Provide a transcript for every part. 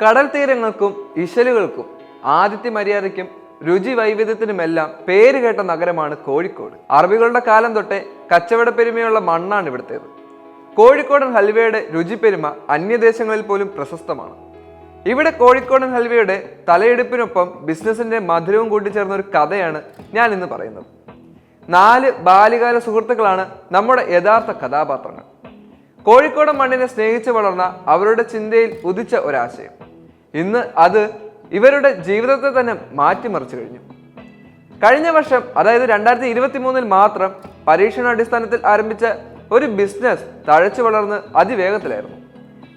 കടൽ തീരങ്ങൾക്കും ഇശലുകൾക്കും ആദിത്യ മര്യാദയ്ക്കും രുചി വൈവിധ്യത്തിനുമെല്ലാം പേര് കേട്ട നഗരമാണ് കോഴിക്കോട്. അറബികളുടെ കാലം തൊട്ടേ കച്ചവട പെരുമയുള്ള മണ്ണാണ് ഇവിടുത്തേത്. കോഴിക്കോടൻ ഹൽവയുടെ രുചിപ്പെരുമ അന്യദേശങ്ങളിൽ പോലും പ്രശസ്തമാണ്. ഇവിടെ കോഴിക്കോടൻ ഹൽവയുടെ തലയെടുപ്പിനൊപ്പം ബിസിനസിന്റെ മധുരവും കൂട്ടിച്ചേർന്ന ഒരു കഥയാണ് ഞാൻ ഇന്ന് പറയുന്നത്. നാല് ബാല്യകാല സുഹൃത്തുക്കളാണ് നമ്മുടെ യഥാർത്ഥ കഥാപാത്രങ്ങൾ. കോഴിക്കോട് മണ്ണിനെ സ്നേഹിച്ച് വളർന്ന അവരുടെ ചിന്തയിൽ ഉദിച്ച ഒരാശയം. ഇന്ന് അത് ഇവരുടെ ജീവിതത്തെ തന്നെ മാറ്റിമറിച്ചു കഴിഞ്ഞു. കഴിഞ്ഞ വർഷം അതായത് രണ്ടായിരത്തി ഇരുപത്തി മൂന്നിൽ മാത്രം പരീക്ഷണാടിസ്ഥാനത്തിൽ ആരംഭിച്ച ഒരു ബിസിനസ് തഴച്ചു വളർന്ന് അതിവേഗത്തിലായിരുന്നു.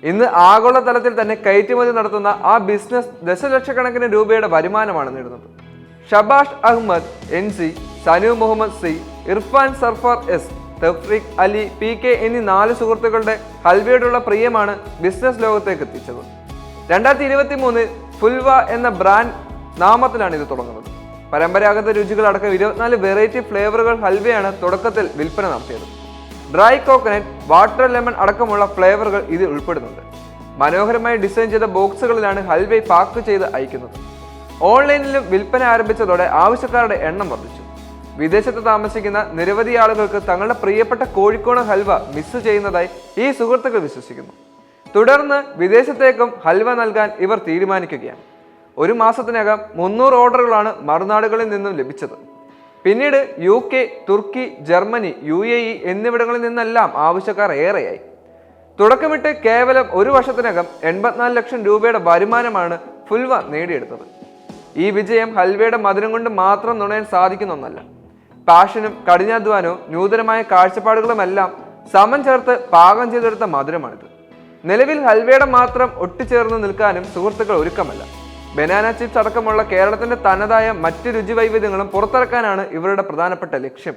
ഇന്ന് ആഗോളതലത്തിൽ തന്നെ കയറ്റുമതി നടത്തുന്ന ആ ബിസിനസ് ദശലക്ഷക്കണക്കിന് രൂപയുടെ വരുമാനമാണ് നേടുന്നത്. Shabash Ahammed N C Sanu Muhammad C Irfan Sarfar S Thafreeq Ali P K എന്നീ നാല് സുഹൃത്തുക്കളുടെ ഹൽവയോടുള്ള പ്രിയമാണ് ബിസിനസ് ലോകത്തേക്ക് എത്തിച്ചത്. രണ്ടായിരത്തി ഇരുപത്തി മൂന്നിൽ ഫുൽവ എന്ന ബ്രാൻഡ് നാമത്തിലാണ് ഇത് തുടങ്ങുന്നത്. പരമ്പരാഗത രുചികളടക്കം ഇരുപത്തിനാല് വെറൈറ്റി ഫ്ലേവറുകൾ ഹൽവയാണ് തുടക്കത്തിൽ വിൽപ്പന നടത്തിയത്. ഡ്രൈ കോക്കനറ്റ് വാട്ടർ ലെമൺ അടക്കമുള്ള ഫ്ലേവറുകൾ ഇതിൽ ഉൾപ്പെടുന്നുണ്ട്. മനോഹരമായി ഡിസൈൻ ചെയ്ത ബോക്സുകളിലാണ് ഹൽവ പാക്ക് ചെയ്ത് അയക്കുന്നത്. ഓൺലൈനിലും വിൽപ്പന ആരംഭിച്ചതോടെ ആവശ്യക്കാരുടെ എണ്ണം വർദ്ധിച്ചു. വിദേശത്ത് താമസിക്കുന്ന നിരവധി ആളുകൾക്ക് തങ്ങളുടെ പ്രിയപ്പെട്ട കോഴിക്കോട് ഹൽവ മിസ് ചെയ്യുന്നതായി ഈ സുഹൃത്തുക്കൾ വിശ്വസിക്കുന്നു. തുടർന്ന് വിദേശത്തേക്കും ഹൽവ നൽകാൻ ഇവർ തീരുമാനിക്കുകയാണ്. ഒരു മാസത്തിനകം മുന്നൂറ് ഓർഡറുകളാണ് മറുനാടുകളിൽ നിന്നും ലഭിച്ചത്. പിന്നീട് U K Turkey Germany U A E എന്നിവിടങ്ങളിൽ നിന്നെല്ലാം ആവശ്യക്കാർ ഏറെയായി. തുടക്കമിട്ട് കേവലം ഒരു വർഷത്തിനകം എൺപത്തിനാല് ലക്ഷം രൂപയുടെ വരുമാനമാണ് ഫുൽവ നേടിയെടുത്തത്. ഈ വിജയം ഹൽവയുടെ മധുരം കൊണ്ട് മാത്രം നുണയാൻ സാധിക്കുന്ന ഒന്നല്ല. പാഷനും കഠിനാധ്വാനവും നൂതനമായ കാഴ്ചപ്പാടുകളുമെല്ലാം സമം ചേർത്ത് പാകം ചെയ്തെടുത്ത മധുരമാണിത്. നിലവിൽ ഹൽവയുടെ മാത്രം ഒട്ടിച്ചേർന്ന് നിൽക്കാനും സുഹൃത്തുക്കൾ ഒരുക്കമല്ല. ബനാന ചിപ്സ് അടക്കമുള്ള കേരളത്തിന്റെ തനതായ മറ്റ് രുചി വൈവിധ്യങ്ങളും പുറത്തിറക്കാനാണ് ഇവരുടെ പ്രധാനപ്പെട്ട ലക്ഷ്യം.